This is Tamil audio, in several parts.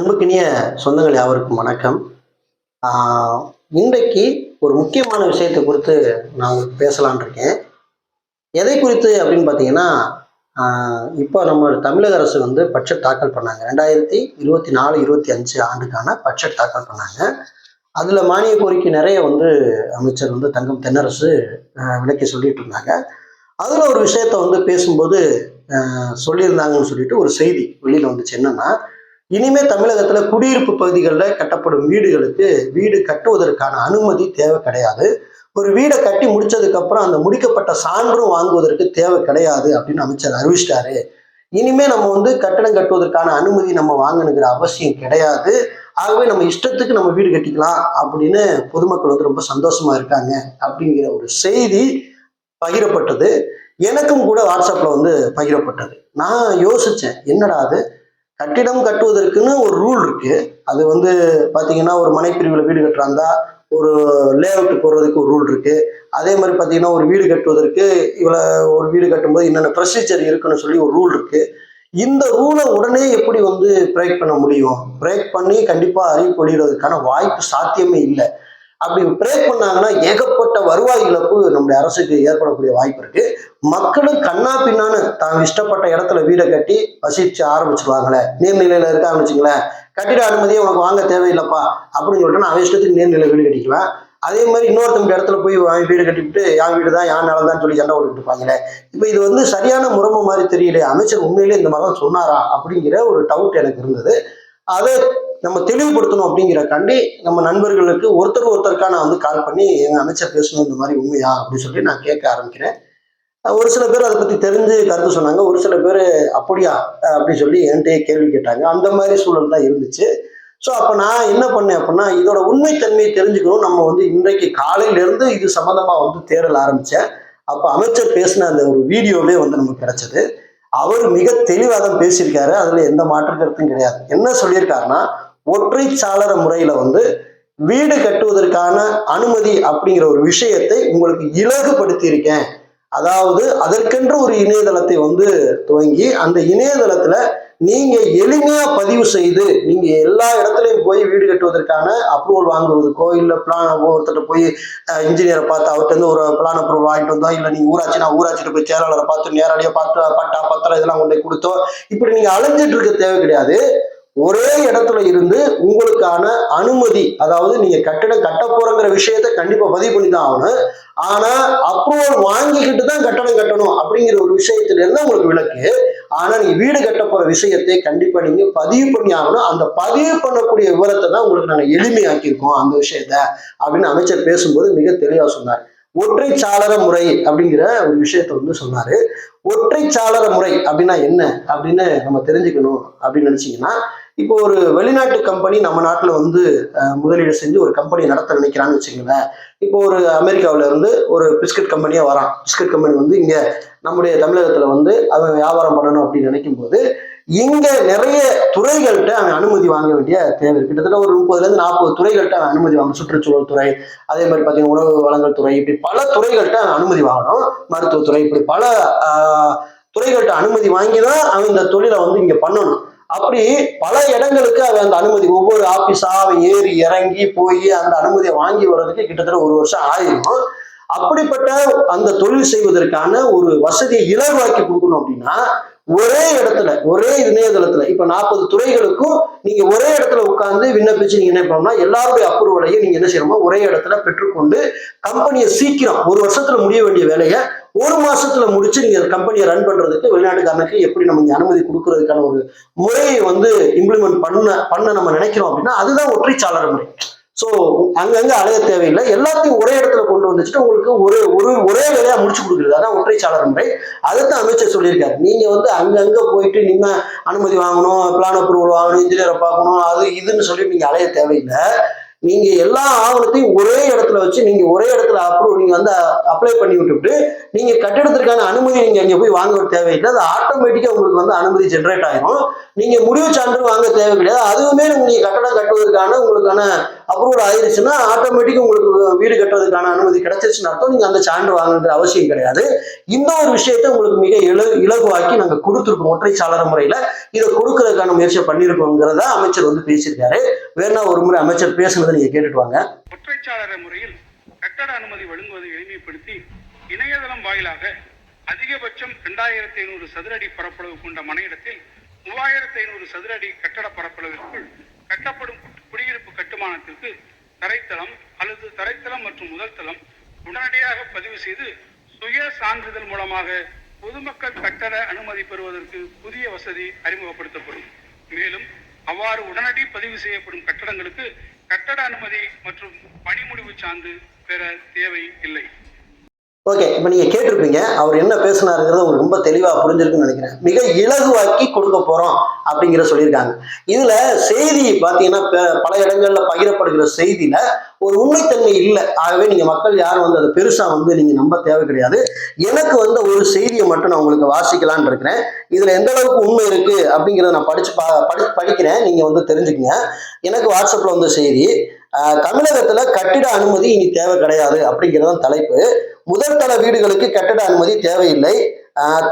அன்புக்கினிய சொந்தங்கள் யாவருக்கும் வணக்கம். இன்றைக்கு ஒரு முக்கியமான விஷயத்தை குறித்து நான் உங்களுக்கு இருக்கேன். எதை குறித்து அப்படின்னு பார்த்தீங்கன்னா இப்போ நம்ம தமிழக அரசு வந்து பட்ஜெட் தாக்கல் பண்ணாங்க. ரெண்டாயிரத்தி இருபத்தி நாலு இருபத்தி அஞ்சு ஆண்டுக்கான பட்ஜெட் தாக்கல் பண்ணாங்க. அதில் மானிய கோரிக்கை நிறைய வந்து அமைச்சர் வந்து தங்கம் தென்னரசு விளக்கி சொல்லிட்டு இருந்தாங்க. அதில் ஒரு விஷயத்த வந்து பேசும்போது சொல்லியிருந்தாங்கன்னு சொல்லிட்டு ஒரு செய்தி வெளியில் வந்துச்சு. என்னன்னா இனிமே தமிழகத்துல குடியிருப்பு பகுதிகளில் கட்டப்படும் வீடுகளுக்கு வீடு கட்டுவதற்கான அனுமதி தேவை கிடையாது. ஒரு வீடை கட்டி முடிச்சதுக்கு அப்புறம் அந்த முடிக்கப்பட்ட சான்றும் வாங்குவதற்கு தேவை கிடையாது அப்படின்னு அமைச்சர் அறிவிச்சிட்டாரு. இனிமே நம்ம வந்து கட்டடம் கட்டுவதற்கான அனுமதி நம்ம வாங்கணுங்கிற அவசியம் கிடையாது. ஆகவே நம்ம இஷ்டத்துக்கு நம்ம வீடு கட்டிக்கலாம் அப்படின்னு பொதுமக்கள் வந்து ரொம்ப சந்தோஷமா இருக்காங்க அப்படிங்கிற ஒரு செய்தி பகிரப்பட்டது. எனக்கும் கூட வாட்ஸ்அப்ல வந்து பகிரப்பட்டது. நான் யோசிச்சேன் என்னடா அது? கட்டிடம் கட்டுவதற்குன்னு ஒரு ரூல் இருக்கு. அது வந்து பாத்தீங்கன்னா ஒரு மனைப்பிரிவில் வீடு கட்டுறாந்தா ஒரு லேஅவுட் போடுறதுக்கு ஒரு ரூல் இருக்கு. அதே மாதிரி பார்த்தீங்கன்னா ஒரு வீடு கட்டுவதற்கு இவ்வளோ ஒரு வீடு கட்டும்போது என்னென்ன ப்ரொசீஜர் இருக்குன்னு சொல்லி ஒரு ரூல் இருக்கு. இந்த ரூலை உடனே எப்படி வந்து பிரேக் பண்ண முடியும்? பிரேக் பண்ணி கண்டிப்பாக அறிவிப்பு வெளியிடுவதற்கான வாய்ப்பு சாத்தியமே இல்லை. அப்படி பிரேக் பண்ணாங்கன்னா ஏகப்பட்ட வருவாய் இழப்பு நம்முடைய அரசுக்கு ஏற்படக்கூடிய வாய்ப்பு இருக்கு. மக்களும் கண்ணா பின்னான்னு தாங்க இஷ்டப்பட்ட இடத்துல வீடை கட்டி வசிச்சு ஆரம்பிச்சிருவாங்களே. நீர்நிலையில இருக்க வச்சுங்களேன் கட்டிட அனுமதியை உனக்கு வாங்க தேவையில்லைப்பா அப்படின்னு சொல்லிட்டு நான் அவன் இஷ்டத்துக்கு நீர்நிலை வீடு கட்டிக்குவேன் அதே மாதிரி இன்னொருத்தவங்க இடத்துல போய் வாங்கி வீடு கட்டிவிட்டு என் வீடு தான் என் நிலம் தான் சொல்லி சண்டை போட்டுட்டு இருப்பாங்களே. இப்போ இது வந்து சரியான முறைமை மாதிரி தெரியல அமைச்சர் உண்மையிலே இந்த மகன் சொன்னாரா அப்படிங்கிற ஒரு டவுட் எனக்கு இருந்தது. அதை நம்ம தெளிவுபடுத்தணும் அப்படிங்கிறக்காண்டி நம்ம நண்பர்களுக்கு ஒருத்தர் ஒருத்தருக்கா நான் வந்து கால் பண்ணி எங்க அமைச்சர் பேசணும் இந்த மாதிரி உண்மையா? அப்படின்னு சொல்லி நான் கேட்க ஆரம்பிக்கிறேன். ஒரு சில பேர் அதை பத்தி தெரிஞ்சு கருத்து சொன்னாங்க. ஒரு சில பேர் அப்படியா? அப்படின்னு அப்படி சொல்லி என்கிட்டயே கேள்வி கேட்டாங்க. அந்த மாதிரி சூழல் தான் இருந்துச்சு. ஸோ அப்போ நான் என்ன பண்ணேன் அப்படின்னா இதோட உண்மைத்தன்மையை தெரிஞ்சுக்கணும். நம்ம வந்து இன்றைக்கு காலையிலேருந்து இது சம்மந்தமாக வந்து தேடல் ஆரம்பித்தேன் அப்போ அமைச்சர் பேசின அந்த ஒரு வீடியோவே வந்து நமக்கு கிடைச்சது. அவர் மிக தெளிவாக தான் பேசியிருக்காரு. அதுல எந்த மாற்று கருத்தும் கிடையாது. என்ன சொல்லியிருக்காருன்னா ஒற்றை சாளர முறையில வந்து வீடு கட்டுவதற்கான அனுமதி அப்படிங்கிற ஒரு விஷயத்தை உங்களுக்கு இலகுபடுத்தி இருக்கேன் அதாவது அதற்கென்று ஒரு இணையதளத்தை வந்து துவங்கி அந்த இணையதளத்துல நீங்க எளிமையா பதிவு செய்து நீங்க எல்லா இடத்துலையும் போய் வீடு கட்டுவதற்கான அப்ரூவல் வாங்குவதற்கோ இல்ல பிளான் ஒருத்தர் போய் இன்ஜினியரை பார்த்து அவர்கிட்ட இருந்து ஒரு பிளான் அப்ரூவல் வாங்கிட்டு வந்தோம். இல்ல நீங்க ஊராட்சி நான் ஊராட்சிட்டு போய் செயலாளரை பார்த்து நேரடியாக பார்த்து பட்டா பத்திரம் இதெல்லாம் கொண்டு கொடுத்தோம். இப்படி நீங்க அலைஞ்சிட்டு இருக்க தேவை கிடையாது. ஒரே இடத்துல இருந்து உங்களுக்கான அனுமதி அதாவது நீங்க கட்டணம் கட்ட போறங்கிற விஷயத்த கண்டிப்பா பதிவு பண்ணி தான் ஆகணும். ஆனா அப்ரூவல் வாங்கிக்கிட்டு தான் கட்டணம் கட்டணும் அப்படிங்கிற ஒரு விஷயத்துல இருந்து உங்களுக்கு விளக்கு. ஆனா நீங்க வீடு கட்ட போற விஷயத்தை கண்டிப்பா நீங்க பதிவு பண்ணி ஆகணும். அந்த பதிவு பண்ணக்கூடிய விவரத்தை தான் உங்களுக்கு நாங்க எளிமையாக்கியிருக்கோம் அந்த விஷயத்த அப்படின்னு அமைச்சர் பேசும்போது மிக தெளிவா சொன்னார். ஒற்றை சாளர முறை அப்படிங்கிற ஒரு விஷயத்த வந்து சொன்னாரு. ஒற்றை சாளர முறை அப்படின்னா என்ன? அப்படின்னு நம்ம தெரிஞ்சுக்கணும் அப்படின்னு நினைச்சீங்கன்னா இப்போ ஒரு வெளிநாட்டு கம்பெனி நம்ம நாட்டில் வந்து முதலீடு செஞ்சு ஒரு கம்பெனி நடத்த நினைக்கிறான்னு வச்சுக்கோங்களேன். இப்போ ஒரு அமெரிக்காவில இருந்து ஒரு பிஸ்கட் கம்பெனியா வரான். பிஸ்கட் கம்பெனி வந்து இங்க நம்முடைய தமிழகத்துல வந்து அவன் வியாபாரம் பண்ணணும் அப்படின்னு நினைக்கும் போது இங்க நிறைய துறைகள்கிட்ட அவன் அனுமதி வாங்க வேண்டிய தேவை கிட்டத்தட்ட ஒரு முப்பதுல இருந்து நாற்பது துறைகள்கிட்ட அவன் அனுமதி வாங்கணும். சுற்றுச்சூழல் துறை அதே மாதிரி பாத்தீங்கன்னா உணவு வளங்கள் துறை இப்படி பல துறைகள்கிட்ட அவன் அனுமதி வாங்கணும். மருத்துவத்துறை இப்படி பல துறைகள்கிட்ட அனுமதி வாங்கி தான் அவன் இந்த தொழிலை வந்து இங்க பண்ணணும். அப்படி பல இடங்களுக்கு அது அந்த அனுமதி ஒவ்வொரு ஆபீஸா அவன் ஏறி இறங்கி போய் அந்த அனுமதியை வாங்கி வர்றதுக்கு கிட்டத்தட்ட ஒரு வருஷம் ஆயிரும். அப்படிப்பட்ட அந்த தொழில் செய்வதற்கான ஒரு வசதியை இலகுவாக்கி கொடுக்கணும் அப்படின்னா ஒரே இடத்துல ஒரே இணையதளத்துல இப்ப நாற்பது துறைகளுக்கும் நீங்க ஒரே இடத்துல உட்கார்ந்து விண்ணப்பிச்சு நீங்க என்ன பண்ணணும்னா எல்லாருடைய அப்ரூவலையும் நீங்க என்ன செய்யணுமோ ஒரே இடத்துல பெற்றுக்கொண்டு கம்பெனியை சீக்கிரம் ஒரு வருஷத்துல முடிய வேண்டிய வேலையை ஒரு மாசத்துல முடிச்சு நீங்க கம்பெனியை ரன் பண்றதுக்கு வெளிநாட்டுக்காரனுக்கு எப்படி நம்ம இங்க அனுமதி கொடுக்கறதுக்கான ஒரு முறையை வந்து இம்ப்ளிமெண்ட் பண்ண பண்ண நம்ம நினைக்கிறோம் அப்படின்னா அதுதான் ஒற்றை முறை. ஸோ அங்கங்க அலைய தேவையில்லை. எல்லாத்தையும் ஒரே இடத்துல கொண்டு வந்துச்சுட்டு உங்களுக்கு ஒரு ஒரு ஒரே வேலையா முடிச்சு கொடுக்குறது. அதான் ஒற்றைச்சாளர் முறை. அதைத்தான் அமைச்சர் சொல்லியிருக்காரு. நீங்க வந்து அங்கங்க போயிட்டு நீங்க அனுமதி வாங்கணும் பிளான் அப்ரூவல் வாங்கணும் இன்ஜினியரை பார்க்கணும் அது இதுன்னு சொல்லி நீங்க அலைய தேவையில்லை. நீங்க எல்லா ஆவணத்தையும் ஒரே இடத்துல வச்சு நீங்க ஒரே இடத்துல அப்ரூவ் நீங்க வந்து அப்ளை பண்ணி விட்டுவிட்டு நீங்க கட்டிடத்திற்கான அனுமதி நீங்க அங்கே போய் வாங்க தேவையில்லை. அது ஆட்டோமேட்டிக்கா உங்களுக்கு வந்து அனுமதி ஜென்ரேட் ஆகும் நீங்க முடிவு சான்று வாங்க தேவை கிடையாது அதுவுமே நீங்க கட்டடம் கட்டுவதற்கான உங்களுக்கான அப்ரூவல் ஆயிருச்சுன்னா ஆட்டோமேட்டிக் உங்களுக்கு வீடு கட்டுறதுக்கான அனுமதி கிடைச்சிருச்சுன்னு அர்த்தம் நீங்க அந்த சான்று வாங்கணுன்ற அவசியம் கிடையாது. இந்த ஒரு விஷயத்தை உங்களுக்கு மிக இல இலகுவாக்கி நாங்க கொடுத்துருக்கோம் ஒற்றைச்சாளர முறையில. இதை கொடுக்கறதுக்கான முயற்சியை பண்ணிருக்கோங்கிறத அமைச்சர் வந்து பேசியிருக்காரு. வேணா ஒரு முறை அமைச்சர் பேசுனதை நீங்க கேட்டுட்டு வாங்க. ஒற்றைச்சாளர முறையில் கட்டட அனுமதி வழங்குவதை எளிமைப்படுத்தி இணையதளம் வாயிலாக அதிகபட்சம் இரண்டாயிரத்தி ஐநூறு சதுர அடி பரப்பளவு கொண்ட மனையிடத்தில் மூவாயிரத்தி ஐநூறு சதுர அடி கட்டட பரப்பளவிற்குள் கட்டப்படும் குடியிருப்பு கட்டுமானத்திற்கு தரைத்தளம் அல்லது தரைத்தளம் மற்றும் முதல் தளம் உடனடியாக பதிவு செய்து சுய சான்றிதழ் மூலமாக பொதுமக்கள் கட்டட அனுமதி பெறுவதற்கு புதிய வசதி அறிமுகப்படுத்தப்படும். மேலும் அவ்வாறு உடனடி பதிவு செய்யப்படும் கட்டடங்களுக்கு கட்டட அனுமதி மற்றும் பணிமுடிவு சான்று பெற தேவை இல்லை. ஓகே இப்போ நீங்க கேட்டிருப்பீங்க அவர் என்ன பேசினாருங்கிறது உங்களுக்கு ரொம்ப தெளிவா புரிஞ்சிருக்குன்னு நினைக்கிறேன். மிக இலகுவாக்கி கொடுக்க போறோம் அப்படிங்கிற சொல்லியிருக்காங்க. இதுல செய்தி பார்த்தீங்கன்னா பல இடங்கள்ல பகிரப்படுகிற செய்தியில ஒரு உண்மைத்தன்மை இல்லை. ஆகவே நீங்க மக்கள் யாரும் வந்து அதை பெருசா வந்து நீங்க நம்ப தேவை கிடையாது. எனக்கு வந்த ஒரு செய்தியை மட்டும் நான் உங்களுக்கு வாசிக்கலான்னு இருக்கிறேன். இதுல எந்த அளவுக்கு உண்மை இருக்கு அப்படிங்கிறத நான் படிச்சு பா படி படிக்கிறேன். நீங்க வந்து தெரிஞ்சுக்கங்க. எனக்கு வாட்ஸ்அப்ல வந்த செய்தி தமிழகத்தில் தமிழகத்துல கட்டிட அனுமதி இனி தேவை கிடையாது அப்படிங்கிறதான் தலைப்பு. முதற்தள வீடுகளுக்கு கட்டட அனுமதி தேவையில்லை.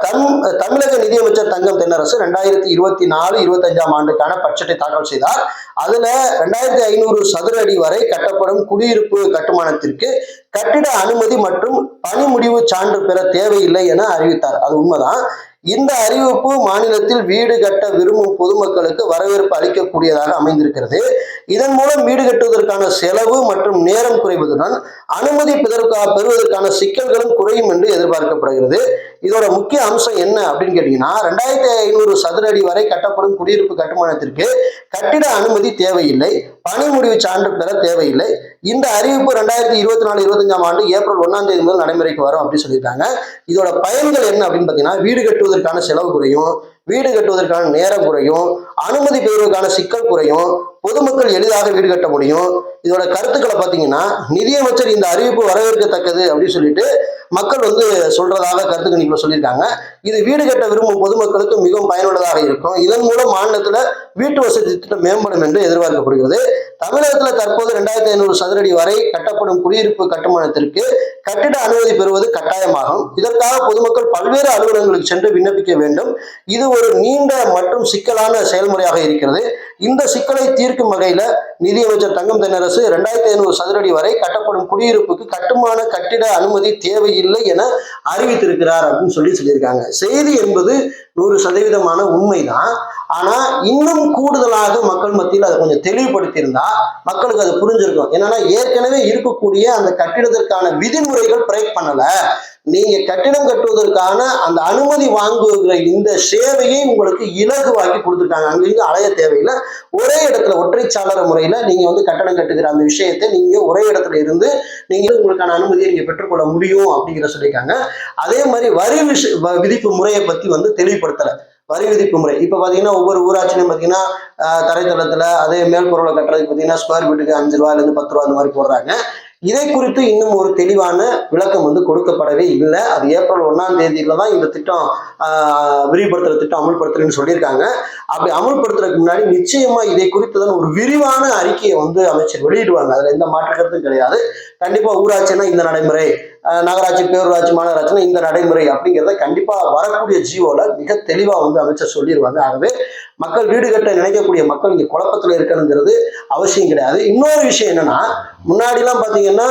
தம் தமிழக நிதியமைச்சர் தங்கம் தென்னரசு ரெண்டாயிரத்தி இருபத்தி நாலு இருபத்தஞ்சாம் ஆண்டுக்கான பட்ஜெட்டை தாக்கல் செய்தார். அதுல ரெண்டாயிரத்தி ஐநூறு சதுர அடி வரை கட்டப்படும் குடியிருப்பு கட்டுமானத்திற்கு கட்டிட அனுமதி மற்றும் பணி முடிவு சான்று பெற தேவையில்லை என அறிவித்தார். அது உண்மைதான். இந்த அறிவிப்பு மாநிலத்தில் வீடு கட்ட விரும்பும் பொதுமக்களுக்கு வரவேற்பு அளிக்கக்கூடியதாக அமைந்திருக்கிறது. இதன் மூலம் வீடு கட்டுவதற்கான செலவு மற்றும் நேரம் குறைவதுடன் அனுமதி பெறுவதற்கா பெறுவதற்கான சிக்கல்களும் குறையும் என்று எதிர்பார்க்கப்படுகிறது. இதோட முக்கிய அம்சம் என்ன அப்படின்னு கேட்டீங்கன்னா ரெண்டாயிரத்தி ஐநூறு சதுர அடி வரை கட்டப்படும் குடியிருப்பு கட்டுமானத்திற்கு கட்டிட அனுமதி தேவையில்லை. பணி முடிவு சான்று பெற தேவையில்லை. இந்த அறிவிப்பு ரெண்டாயிரத்தி இருபத்தி நாலு இருபத்தஞ்சாம் ஆண்டு ஏப்ரல் ஒன்னாம் தேதி முதல் நடைமுறைக்கு வரும் அப்படின்னு சொல்லியிருக்காங்க. இதோட பயன்கள் என்ன அப்படின்னு பார்த்தீங்கன்னா வீடு கட்டுவதற்கான செலவு குறையும் வீடு கட்டுவதற்கான நேரம் குறையும் அனுமதி பெறுவதற்கான சிக்கல் குறையும் பொதுமக்கள் எளிதாக வீடு கட்ட முடியும். இதோட கருத்துக்களை பார்த்தீங்கன்னா நிதியமைச்சர் இந்த அறிவிப்பு வரவேற்கத்தக்கது அப்படின்னு சொல்லிட்டு மக்கள் வந்து சொல்றதாக கருத்து கணிப்புல சொல்லியிருக்காங்க. இது வீடு கட்ட விரும்பும் பொதுமக்களுக்கு மிகவும் பயனுள்ளதாக இருக்கும். இதன் மூலம் மாநிலத்தில் வீட்டு வசதி திட்டம் மேம்படும் என்று எதிர்பார்க்கப்படுகிறது. தமிழகத்தில் தற்போது ரெண்டாயிரத்தி ஐநூறு சதுரடி வரை கட்டப்படும் குடியிருப்பு கட்டுமானத்திற்கு கட்டிட அனுமதி பெறுவது கட்டாயமாகும். இதற்காக பொதுமக்கள் பல்வேறு அலுவலகங்களுக்கு சென்று விண்ணப்பிக்க வேண்டும். இது ஒரு நீண்ட மற்றும் சிக்கலான செயல்முறையாக இருக்கிறது. இந்த சிக்கலை தீர்க்கும் வகையில நிதியமைச்சர் தங்கம் தென்னரசு ரெண்டாயிரத்தி ஐநூறு சதுரடி வரை கட்டப்படும் குடியிருப்புக்கு கட்டுமான கட்டிட அனுமதி தேவையில்லை என அறிவித்திருக்கிறார் அப்படின்னு சொல்லி சொல்லியிருக்காங்க. செய்தி என்பது நூறு சதவீதமான உண்மைதான். ஆனா இன்னும் கூடுதலாக மக்கள் மத்தியில் அதை கொஞ்சம் தெளிவுபடுத்தியிருந்தா மக்களுக்கு அது புரிஞ்சிருக்கும். என்னன்னா ஏற்கனவே இருக்கக்கூடிய அந்த கட்டிடத்திற்கான விதிமுறைகள் பிரேக் பண்ணல. நீங்க கட்டிடம் கட்டுவதற்கான அந்த அனுமதி வாங்குகிற இந்த சேவையை உங்களுக்கு இலகுவாக்கி கொடுத்துருக்காங்க. அங்கிருந்து அலைய தேவையில்லை. ஒரே இடத்துல ஒற்றைச்சாளர முறையில நீங்க வந்து கட்டணம் கட்டுகிற அந்த விஷயத்தை நீங்க ஒரே இடத்துல இருந்து நீங்க உங்களுக்கான அனுமதியை நீங்க பெற்றுக்கொள்ள முடியும் அப்படிங்கிற சொல்லியிருக்காங்க. அதே மாதிரி வரி விஷ வ- விதிப்பு முறையை பத்தி வந்து தெளிவுபடுத்தல. வரி விதிப்பு முறை. இப்போ பார்த்தீங்கன்னா ஒவ்வொரு ஊராட்சியிலும் பார்த்தீங்கன்னா ஆஹ், தரைத்தளத்துல அதே மேல்பொருளை கட்டுறதுக்கு பார்த்தீங்கன்னா ஸ்கொயர் ஃபீட்டுக்கு அஞ்சு ரூபாயிலேருந்து பத்து ரூபா அந்த மாதிரி போடுறாங்க. இதை குறித்து இன்னும் ஒரு தெளிவான விளக்கம் வந்து கொடுக்கப்படவே இல்லை. அது ஏப்ரல் ஒன்னாம் தேதியில தான் இந்த திட்டம் விரிவுபடுத்துற திட்டம் அமல்படுத்துறேன்னு சொல்லியிருக்காங்க. அப்படி அமல்படுத்துறதுக்கு முன்னாடி நிச்சயமா இதை குறித்து தான் ஒரு விரிவான அறிக்கையை வந்து அமைச்சர் வெளியிடுவாங்க. அதுல எந்த மாற்றுக்கிறதும் கிடையாது. கண்டிப்பா ஊராட்சினா இந்த நடைமுறை நகராட்சி பேரூராட்சி மாநகராட்சினா இந்த நடைமுறை அப்படிங்கிறத கண்டிப்பா வரக்கூடிய ஜீவோல மிக தெளிவா வந்து அமைச்சர் சொல்லிடுவாங்க ஆகவே மக்கள் வீடு கட்ட நினைக்கக்கூடிய மக்கள் இங்க குழப்பத்துல இருக்கணுங்கிறது அவசியம் கிடையாது. இன்னொரு விஷயம் என்னன்னா முன்னாடிலாம் பாத்தீங்கன்னா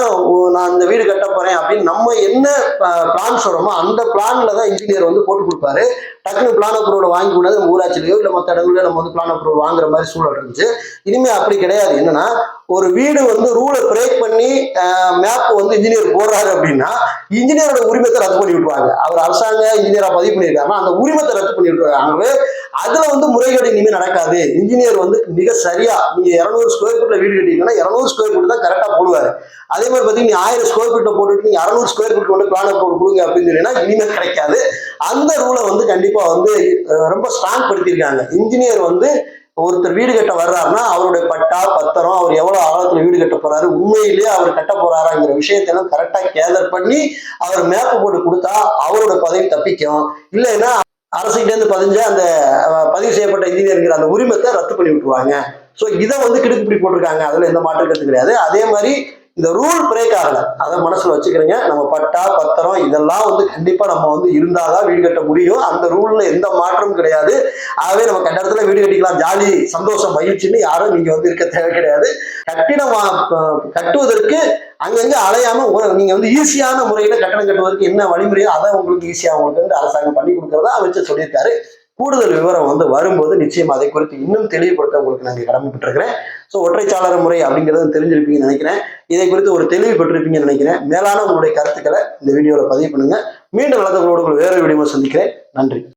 நான் இந்த வீடு கட்ட போறேன் அப்படின்னு நம்ம என்ன பிளான் சொல்றோமோ அந்த பிளான்ல தான் இன்ஜினியர் வந்து போட்டு கொடுப்பாரு. டக்குனு பிளான் அப்ரூவல் வாங்கி கூடாது நம்ம ஊராட்சிலையோ இல்லை மற்ற இடங்களிலோ நம்ம வந்து பிளான் அப்ரூவல் வாங்குற மாதிரி சூழல் இருந்துச்சு. இனிமே அப்படி கிடையாது. என்னன்னா ஒரு வீடு வந்து ரூலை பிரேக் பண்ணி மேப் வந்து இன்ஜினியர் போடுறாரு அப்படின்னா இன்ஜினியரோட உரிமத்தை ரத்து பண்ணி விட்டுருவாங்க. அவர் அரசாங்க இன்ஜினியரா பதிவு பண்ணியிருக்காருன்னா அந்த உரிமத்தை ரத்து பண்ணி விட்டுருவாங்க. ஆகவே அதுல வந்து முறைகேடு இனிமே நடக்காது. இன்ஜினியர் வந்து மிக சரியா நீங்க இருநூறு ஸ்கொயர் ஃபீட்ல வீடு கட்டிங்கன்னா இருநூறு ஸ்கொயர் ஃபீட் தான் கரெக்டா போடுவாரு. அதே மாதிரி பார்த்தீங்கன்னா நீ ஆயிரம் ஸ்கொயர் ஃபீட்டை போட்டுட்டு நீ அறுநூறு ஸ்கொயர் ஃபீட் கொண்டு பிளான் போட்டு கொடுங்க அப்படின்னு சொன்னீங்கன்னா இனிமேல் கிடைக்காது. அந்த ரூலை வந்து கண்டிப்பா வந்து ரொம்ப ஸ்ட்ராங் படுத்தியிருக்காங்க இன்ஜினியர் வந்து ஒருத்தர் வீடு கட்ட வர்றாருன்னா அவருடைய பட்டா பத்திரம் அவர் எவ்வளவு ஆழத்துல வீடு கட்ட போறாரு உண்மையிலேயே அவர் கட்ட போறாராங்கிற விஷயத்தெல்லாம் கரெக்டா கேதர் பண்ணி அவர் மேப்பு போட்டு கொடுத்தா அவரோட பதவி தப்பிக்கும். இல்லைன்னா அரசுகிட்டேருந்து பதிஞ்ச அந்த பதிவு செய்யப்பட்ட இன்ஜினியருங்கிற அந்த உரிமத்தை ரத்து பண்ணி விட்டுருவாங்க. ஸோ இதை வந்து கிடுக்குப்பிடி போட்டிருக்காங்க. அதில் எந்த மாற்று கருத்து கிடையாது. அதே மாதிரி இந்த ரூல் பிரேக் ஆகல. அதை மனசுல வச்சுக்கிறீங்க. நம்ம பட்டா பத்திரம் இதெல்லாம் வந்து கண்டிப்பா நம்ம வந்து இருந்தாதான் வீடு கட்ட முடியும். அந்த ரூல்ல எந்த மாற்றமும் கிடையாது. ஆகவே நம்ம கட்ட இடத்துல வீடு கட்டிக்கலாம். ஜாலி சந்தோஷம் மகிழ்ச்சின்னு யாரும் நீங்க வந்து இருக்க தேவை கிடையாது. கட்டிடம் கட்டுவதற்கு அங்கங்க அலையாம நீங்க வந்து ஈஸியான முறையில கட்டணம் கட்டுவதற்கு என்ன வழிமுறையோ அதை உங்களுக்கு ஈஸியா உங்களுக்கு வந்து அரசாங்கம் பண்ணி கொடுக்கறதா அமைச்சர் சொல்லியிருக்காரு. கூடுதல் விவரம் வந்து வரும்போது நிச்சயம் அதை குறித்து இன்னும் தெளிவுபடுத்த உங்களுக்கு நான் கடமைப்பட்டிருக்கிறேன். ஸோ ஒற்றைச்சாளர முறை அப்படிங்கிறது தெரிஞ்சிருப்பீங்கன்னு நினைக்கிறேன். இதை குறித்து ஒரு தெளிவு பெற்றிருப்பீங்கன்னு நினைக்கிறேன். மேலான உங்களுடைய கருத்துக்களை இந்த வீடியோவில் பதிவு பண்ணுங்க. மீண்டும் வளர்த்தவங்களோடு உங்களை வீடியோவை சந்திக்கிறேன். நன்றி.